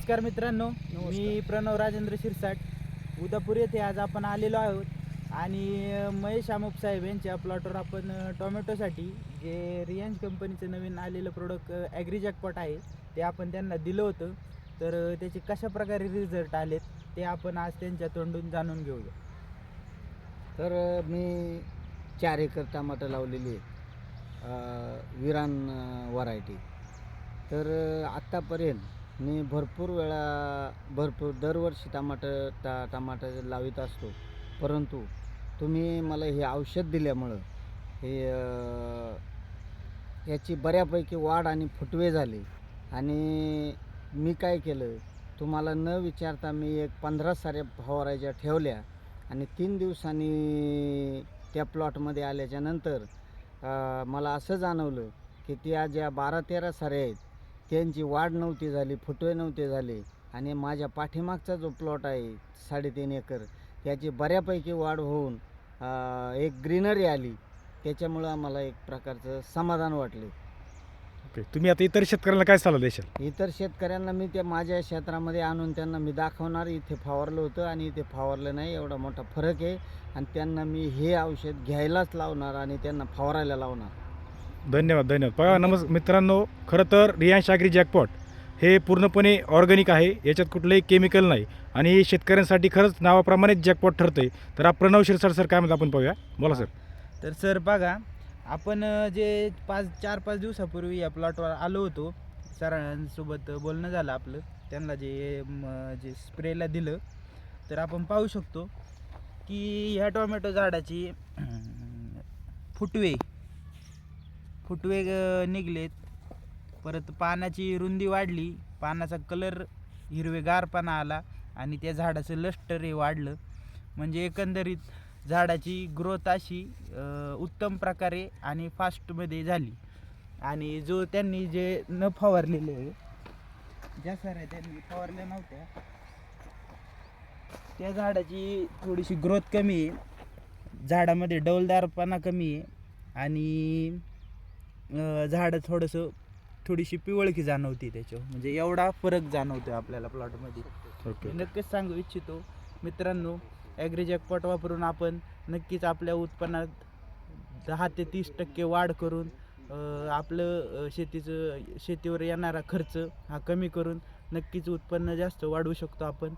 नमस्कार मित्रांनो मी प्रणव राजेंद्र शिरसाट. उदापूर येथे आज आपण आलेलो आहोत. आणि महेश आमोप साहेब यांच्या प्लॉटवर आपण टोमॅटोसाठी जे रियांज कंपनीचं नवीन आलेलं प्रोडक्ट ॲग्री जॅकपॉट आहे ते आपण त्यांना दिलं होतं. तर त्याचे कशा प्रकारे रिझल्ट आलेत ते आपण आज त्यांच्या तोंडून जाणून घेऊया. तर मी चार एकर टमाटर लावलेली आहेत. अ, विरान व्हरायटी तर आत्तापर्यंत मी भरपूर वेळा भरपूर दरवर्षी टमाटर टा टमाटर लावित असतो. परंतु तुम्ही मला हे औषध दिल्यामुळं हे याची बऱ्यापैकी वाढ आणि फुटवे झाले. आणि मी काय केलं तुम्हाला न विचारता मी एक पंधरा साऱ्या फवारायच्या ठेवल्या आणि तीन दिवसांनी त्या प्लॉटमध्ये आल्याच्यानंतर मला असं जाणवलं की त्या ज्या बारा तेरा साऱ्या आहेत त्यांची वाढ नव्हती झाली फुटवे नव्हते झाले आणि माझ्या पाठीमागचा जो प्लॉट आहे साडेतीन एकर त्याची बऱ्यापैकी वाढ होऊन एक ग्रीनरी आली. त्याच्यामुळं मला एक प्रकारचं समाधान वाटले. ओके तुम्ही आता इतर शेतकऱ्यांना काय सल्ला देशाल? इतर शेतकऱ्यांना मी ते माझ्या क्षेत्रामध्ये आणून त्यांना मी दाखवणार इथे फवारलं होतं आणि इथे फवारलं नाही एवढा मोठा फरक आहे. आणि त्यांना मी हे औषध घ्यायलाच लावणार आणि त्यांना फवारायला लावणार. धन्यवाद धन्यवाद. बघा नमस् मित्रांनो खरं तर रियांश शागरी जॅकपॉट हे पूर्णपणे ऑर्गॅनिक आहे याच्यात कुठलंही केमिकल नाही. आणि हे शेतकऱ्यांसाठी खरंच नावाप्रमाणेच जॅकपॉट ठरतंय. तर हा प्रणव शिरसाट सर काय म्हणतात आपण पाहूया? बोला सर. तर सर बघा आपण जे पाच चार पाच दिवसापूर्वी या प्लॉटवर आलो होतो सरांसोबत बोलणं झालं आपलं त्यांना जे जे स्प्रेला दिलं तर आपण पाहू शकतो की ह्या टोमॅटो झाडाची फुटवे फुटवे निघलेत. परत पानाची रुंदी वाढली. पानाचा कलर हिरवेगारपणा आला आणि त्या झाडाचं लष्टर हे वाढलं. म्हणजे एकंदरीत झाडाची ग्रोथ अशी उत्तम प्रकारे आणि फास्टमध्ये झाली. आणि जो त्यांनी जे न फवारलेले आहे, ज्या साऱ्या त्यांनी फवारल्या नव्हत्या त्या झाडाची थोडीशी ग्रोथ कमी आहे. झाडामध्ये डौलदारपणा कमी आहे. आणि झाडं थोडंसं थोडीशी पिवळकी जाणवते त्याच्यावर. म्हणजे एवढा फरक जाणवतो आपल्याला प्लॉटमध्ये. ओके. नक्कीच सांगू इच्छितो मित्रांनो ॲग्री जॅकपॉट वापरून आपण नक्कीच आपल्या उत्पन्नात दहा ते तीस टक्के वाढ करून आपलं शेतीचं शेतीवर येणारा खर्च हा कमी करून नक्कीच उत्पन्न जास्त वाढवू शकतो आपण.